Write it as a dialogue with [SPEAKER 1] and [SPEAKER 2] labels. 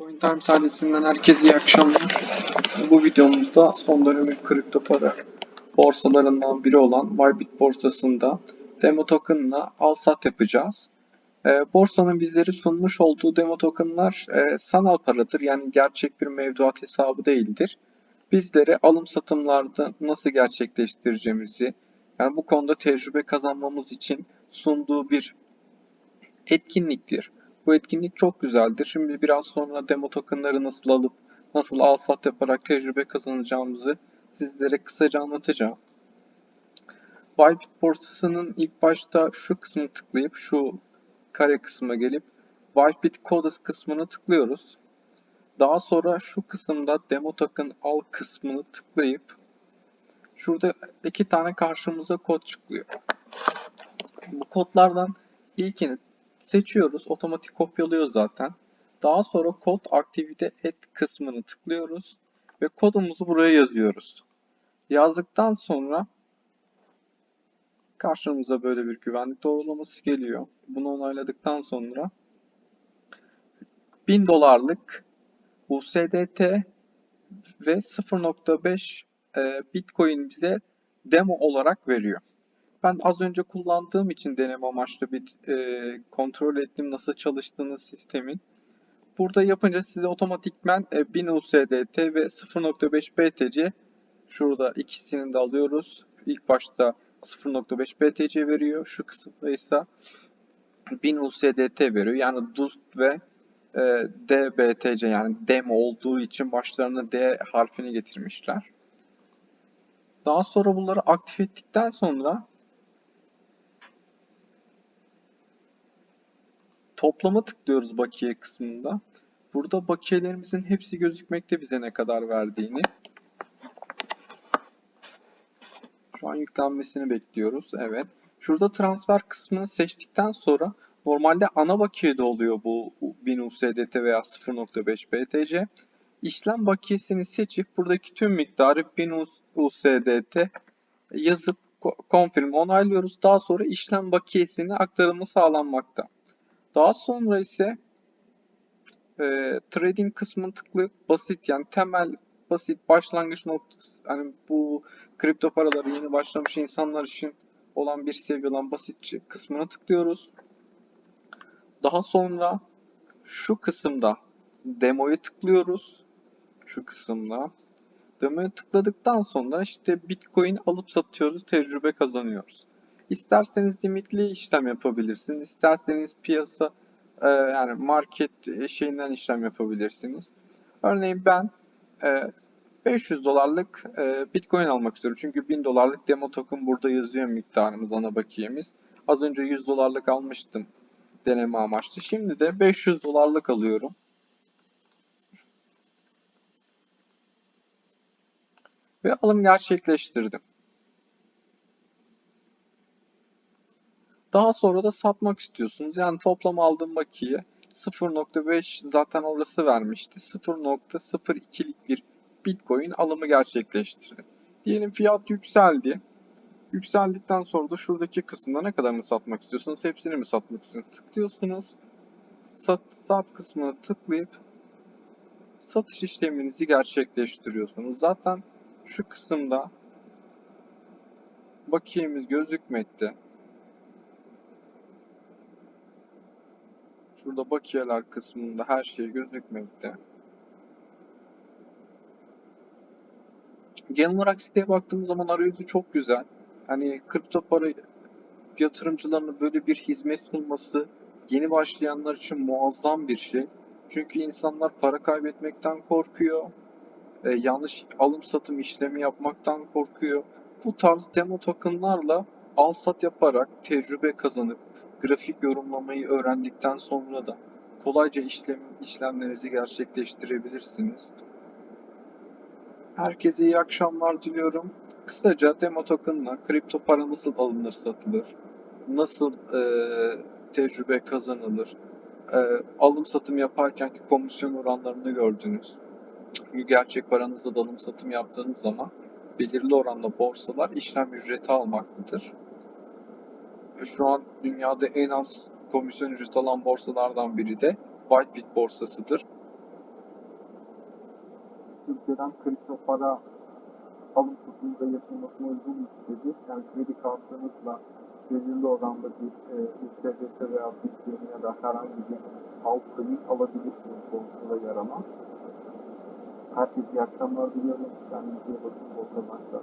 [SPEAKER 1] Times ailesinden herkese iyi akşamlar. Bu videomuzda son dönemin kripto para borsalarından biri olan Bybit borsasında demo token'la al sat yapacağız. Ee, borsanın bizleri sunmuş olduğu demo token'lar e, sanal paradır. Yani gerçek bir mevduat hesabı değildir. Bizlere alım satımlarda nasıl gerçekleştireceğimizi, yani bu konuda tecrübe kazanmamız için sunduğu bir etkinliktir. Bu etkinlik çok güzeldir. Şimdi biraz sonra demo tokenları nasıl alıp nasıl al sat yaparak tecrübe kazanacağımızı sizlere kısaca anlatacağım. Bybit borsasının ilk başta şu kısmı tıklayıp şu kare kısma gelip Bybit Codes kısmını tıklıyoruz. Daha sonra şu kısımda demo token al kısmını tıklayıp şurada iki tane karşımıza kod çıkıyor. Bu kodlardan ilkini seçiyoruz. Otomatik kopyalıyor zaten. Daha sonra kod aktivite et kısmını tıklıyoruz ve kodumuzu buraya yazıyoruz. Yazdıktan sonra karşımıza böyle bir güvenlik doğrulaması geliyor. Bunu onayladıktan sonra 1000 dolarlık USDT ve 0.5 e, Bitcoin bize demo olarak veriyor. Ben az önce kullandığım için deneme amaçlı bir e, kontrol ettim nasıl çalıştığını sistemin. Burada yapınca size otomatikmen e, 1000 USDT ve 0.5 BTC şurada ikisini de alıyoruz. İlk başta 0.5 BTC veriyor. Şu kısımda ise 1000 USDT veriyor. Yani DUST ve e, DBTC yani demo olduğu için başlarına D harfini getirmişler. Daha sonra bunları aktif ettikten sonra Toplama tıklıyoruz bakiye kısmında. Burada bakiyelerimizin hepsi gözükmekte bize ne kadar verdiğini. Şu an yüklenmesini bekliyoruz. Evet. Şurada transfer kısmını seçtikten sonra normalde ana bakiyede oluyor bu 1000 USDT veya 0.5 BTC. İşlem bakiyesini seçip buradaki tüm miktarı 1000 USDT yazıp confirm onaylıyoruz. Daha sonra işlem bakiyesini aktarımı sağlanmakta. Daha sonra ise e, trading kısmını tıklayıp basit yani temel basit başlangıç noktası hani bu kripto paraları yeni başlamış insanlar için olan bir seviye olan basit kısmını tıklıyoruz. Daha sonra şu kısımda demoyu tıklıyoruz. Şu kısımda. Demoyu tıkladıktan sonra işte Bitcoin alıp satıyoruz, tecrübe kazanıyoruz. İsterseniz limitli işlem yapabilirsiniz. İsterseniz piyasa e, yani market şeyinden işlem yapabilirsiniz. Örneğin ben e, 500 dolarlık e, Bitcoin almak istiyorum. Çünkü 1000 dolarlık demo token burada yazıyor miktarımız, ana bakiyemiz. Az önce 100 dolarlık almıştım deneme amaçlı. Şimdi de 500 dolarlık alıyorum. Ve alım gerçekleştirdim. Daha sonra da satmak istiyorsunuz. Yani toplam aldığım bakiye 0.5 zaten orası vermişti. 0.02'lik bir Bitcoin alımı gerçekleştirdim. Diyelim fiyat yükseldi. Yükseldikten sonra da şuradaki kısımda ne kadarını satmak istiyorsunuz? Hepsini mi satmak istiyorsunuz? Tıklıyorsunuz. Sat, sat kısmına tıklayıp satış işleminizi gerçekleştiriyorsunuz. Zaten şu kısımda bakiyemiz gözükmekte. Şurada bakiyeler kısmında her şey gözükmekte. Genel olarak siteye baktığımız zaman arayüzü çok güzel. Hani kripto para yatırımcılarına böyle bir hizmet sunması yeni başlayanlar için muazzam bir şey. Çünkü insanlar para kaybetmekten korkuyor. E, yanlış alım satım işlemi yapmaktan korkuyor. Bu tarz demo tokenlarla al sat yaparak tecrübe kazanıp grafik yorumlamayı öğrendikten sonra da kolayca işlem, işlemlerinizi gerçekleştirebilirsiniz. Herkese iyi akşamlar diliyorum. Kısaca demo token'la kripto para nasıl alınır satılır, nasıl e, tecrübe kazanılır, e, alım satım yaparkenki komisyon oranlarını gördünüz. Çünkü gerçek paranızla alım satım yaptığınız zaman belirli oranda borsalar işlem ücreti almaktadır şu an dünyada en az komisyon ücreti alan borsalardan biri de Whitebit borsasıdır. Türkiye'den kripto para alım satımında yapılmasına uygun istedi. Yani kredi kartınızla belirli oranda bir e, USDT veya Bitcoin ya da herhangi bir altcoin alabilirsiniz borsada yer alan. Herkese iyi akşamlar diliyorum. Kendinize iyi bakın. Bol kazançlar.